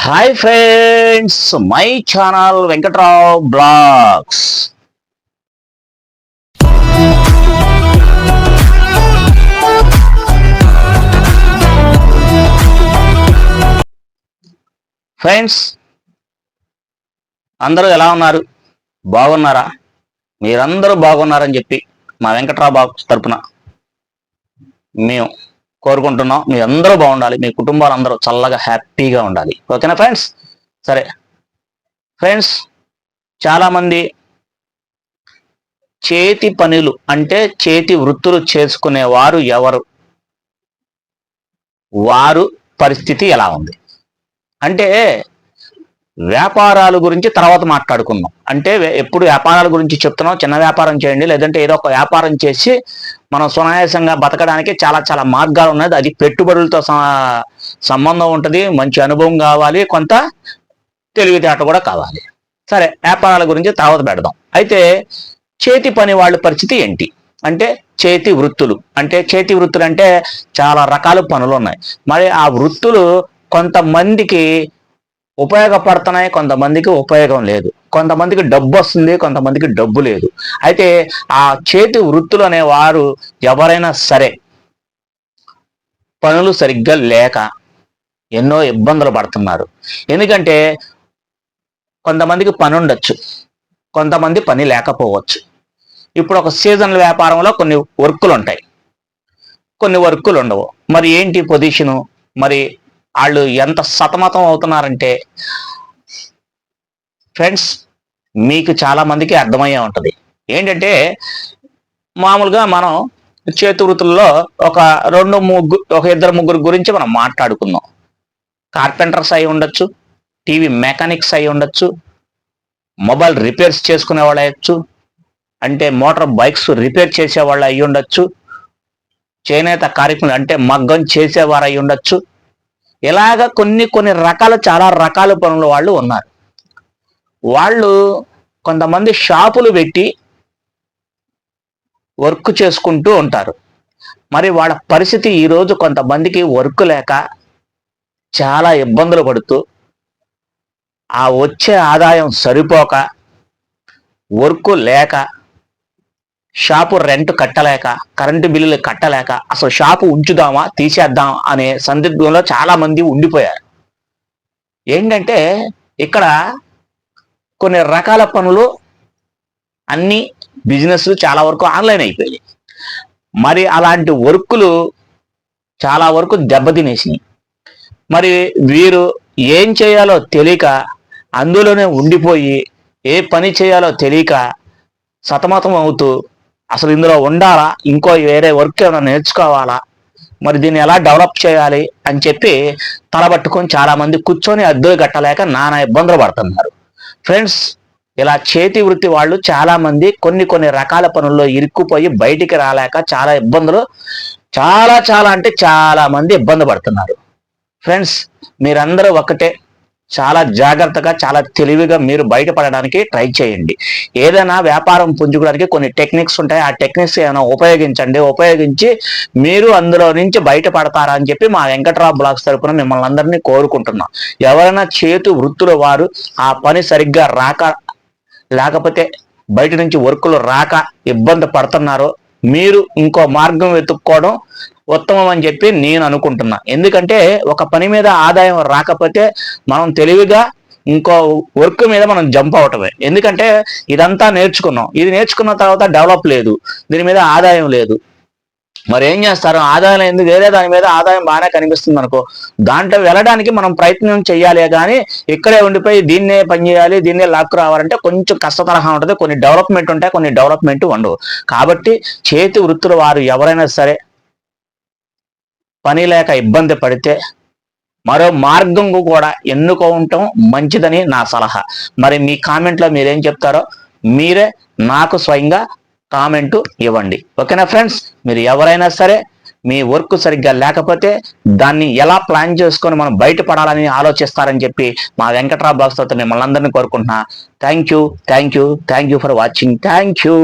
Hi friends my channel Venkatrao blogs friends అందరూ ఎలా ఉన్నారు? బాగున్నారా? మీరందరూ బాగున్నారని చెప్పి మా వెంకట్రావు బాక్స్ తరపున మేము కోరుకుంటున్నాం. మీ అందరూ బాగుండాలి. మీ కుటుంబాలు అందరూ చల్లగా హ్యాపీగా ఉండాలి. ఓకేనా ఫ్రెండ్స్? సరే. ఫ్రెండ్స్ చాలామంది చేతి పనులు అంటే చేతి వృత్తులు చేసుకునే వారు ఎవరు? వారు పరిస్థితి ఎలా ఉంది? అంటే వ్యాపారాల గురించి తర్వాత మాట్లాడుకుందాం. అంటే ఎప్పుడు వ్యాపారాల గురించి చెప్తున్నాం చిన్న వ్యాపారం చేయండి. లేదంటే ఏదో ఒక వ్యాపారం చేసి మనం సునాయాసంగా బతకడానికి చాలా చాలా మార్గాలు ఉన్నాయి అది పెట్టుబడులతో సంబంధం ఉంటుంది. మంచి అనుభవం కావాలి. కొంత తెలివితేట కూడా కావాలి. సరే వ్యాపారాల గురించి తర్వాత పెడదాం. అయితే చేతి పని వాళ్ళ పరిస్థితి ఏంటి? అంటే చేతి వృత్తులు. అంటే చేతి వృత్తులు అంటే చాలా రకాల పనులు ఉన్నాయి. మరి ఆ వృత్తులు కొంతమందికి ఉపయోగపడుతున్నాయి కొంతమందికి ఉపయోగం లేదు. కొంతమందికి డబ్బు వస్తుంది కొంతమందికి డబ్బు లేదు. అయితే ఆ చేతి వృత్తులు అనే వారు ఎవరైనా సరే పనులు సరిగ్గా లేక ఎన్నో ఇబ్బందులు పడుతున్నారు. ఎందుకంటే కొంతమందికి పని ఉండొచ్చు కొంతమంది పని లేకపోవచ్చు. ఇప్పుడు ఒక సీజన్ వ్యాపారంలో కొన్ని వర్కులు ఉంటాయి కొన్ని వర్కులు ఉండవు మరి ఏంటి పొజిషను? మరి వాళ్ళు ఎంత సతమతం అవుతున్నారంటే ఫ్రెండ్స్ మీకు చాలా మందికి అర్థమయ్యే ఉంటుంది. ఏంటంటే మామూలుగా మనం చేతి వృత్తుల్లో ఒక రెండు ముగ్గురు ఒక ఇద్దరు ముగ్గురు గురించి మనం మాట్లాడుకుందాం. కార్పెంటర్స్ అయి ఉండొచ్చు టీవీ మెకానిక్స్ అయి ఉండొచ్చు మొబైల్ రిపేర్స్ చేసుకునే వాళ్ళు అయ్యొచ్చు అంటే మోటార్ బైక్స్ రిపేర్ చేసే వాళ్ళు అయి ఉండొచ్చు చేనేత కార్యక్రమం అంటే మగ్గం చేసేవారు అయి ఉండొచ్చు ఇలాగ కొన్ని కొన్ని రకాల చాలా రకాల పనుల వాళ్ళు ఉన్నారు. వాళ్ళు కొంతమంది షాపులు పెట్టి వర్క్ చేసుకుంటూ ఉంటారు. మరి వాళ్ళ పరిస్థితి ఈరోజు కొంతమందికి వర్క్ లేక చాలా ఇబ్బందులు పడుతూ ఆ వచ్చే ఆదాయం సరిపోక వర్క్ లేక షాపు రెంట్ కట్టలేక కరెంటు బిల్లులు కట్టలేక అసలు షాపు ఉంచుదామా తీసేద్దాం అనే సందిగ్ధంలో చాలా మంది ఉండిపోయారు. ఏంటంటే ఇక్కడ కొన్ని రకాల పనులు అన్ని బిజినెస్లు చాలా వరకు ఆన్లైన్ అయిపోయాయి. మరి అలాంటి వర్కులు చాలా వరకు దెబ్బతినేసినాయి. మరి వీరు ఏం చేయాలో తెలియక అందులోనే ఉండిపోయి ఏ పని చేయాలో తెలియక సతమతం అవుతూ అసలు ఇందులో ఉండాలా? ఇంకో వేరే వర్క్ ఏమైనా నేర్చుకోవాలా? మరి దీన్ని ఎలా డెవలప్ చేయాలి? అని చెప్పి తలబట్టుకొని చాలా మంది కూర్చొని అద్దెలు కట్టలేక నానా ఇబ్బందులు పడుతున్నారు. ఫ్రెండ్స్ ఇలా చేతి వృత్తి వాళ్ళు చాలా మంది కొన్ని కొన్ని రకాల పనుల్లో ఇరుక్కుపోయి బయటికి రాలేక చాలా ఇబ్బందులు చాలా చాలా అంటే చాలా మంది ఇబ్బంది పడుతున్నారు. ఫ్రెండ్స్ మీరందరూ ఒకటే చాలా జాగ్రత్తగా చాలా తెలివిగా మీరు బయటపడడానికి ట్రై చేయండి. ఏదైనా వ్యాపారం పుంజుకోవడానికి కొన్ని టెక్నిక్స్ ఉంటాయి. ఆ టెక్నిక్స్ ఏమైనా ఉపయోగించండి. ఉపయోగించి మీరు అందులో నుంచి బయటపడతారా అని చెప్పి మా వెంకట్రావు బ్లాగ్స్ తరపున మిమ్మల్ని అందరినీ కోరుకుంటున్నాం. ఎవరైనా చేతు వృత్తుల వారు ఆ పని సరిగ్గా రాక లేకపోతే బయట నుంచి వర్కులు రాక ఇబ్బంది పడుతున్నారో మీరు ఇంకో మార్గం వెతుక్కోవడం ఉత్తమం అని చెప్పి నేను అనుకుంటున్నా. ఎందుకంటే ఒక పని మీద ఆదాయం రాకపోతే మనం తెలివిగా ఇంకో వర్క్ మీద మనం జంప్ అవటమే. ఎందుకంటే ఇదంతా నేర్చుకున్నాం. ఇది నేర్చుకున్న తర్వాత డెవలప్ లేదు. దీని మీద ఆదాయం లేదు. మరి ఏం చేస్తారు? ఆదాయం ఎందుకు? వేరే దాని మీద ఆదాయం బాగానే కనిపిస్తుంది అనుకో దాంట్లో వెళ్ళడానికి మనం ప్రయత్నం చేయాలి కానీ ఇక్కడే ఉండిపోయి దీన్నే పని చేయాలి దీన్నే లాక్కు రావాలంటే కొంచెం కష్టతరహా ఉంటుంది. కొన్ని డెవలప్మెంట్ ఉంటాయి కొన్ని డెవలప్మెంట్ ఉండవు. కాబట్టి చేతి వృత్తుల వారు ఎవరైనా సరే పని లేక ఇబ్బంది పడితే మరో మార్గం కూడా ఎన్నుకోవటం మంచిదని నా సలహా. మరి మీ కామెంట్లో మీరేం చెప్తారో మీరే నాకు స్వయంగా కామెంట్ ఇవ్వండి. ఓకేనా ఫ్రెండ్స్? మీరు ఎవరైనా సరే మీ వర్క్ సరిగ్గా లేకపోతే దాన్ని ఎలా ప్లాన్ చేసుకొని మనం బయటపడాలని ఆలోచిస్తారని చెప్పి మా వెంకట్రావు బాక్స్ మిమ్మల్ని అందరినీ కోరుకుంటున్నా. Thank you thank you thank you for watching thank you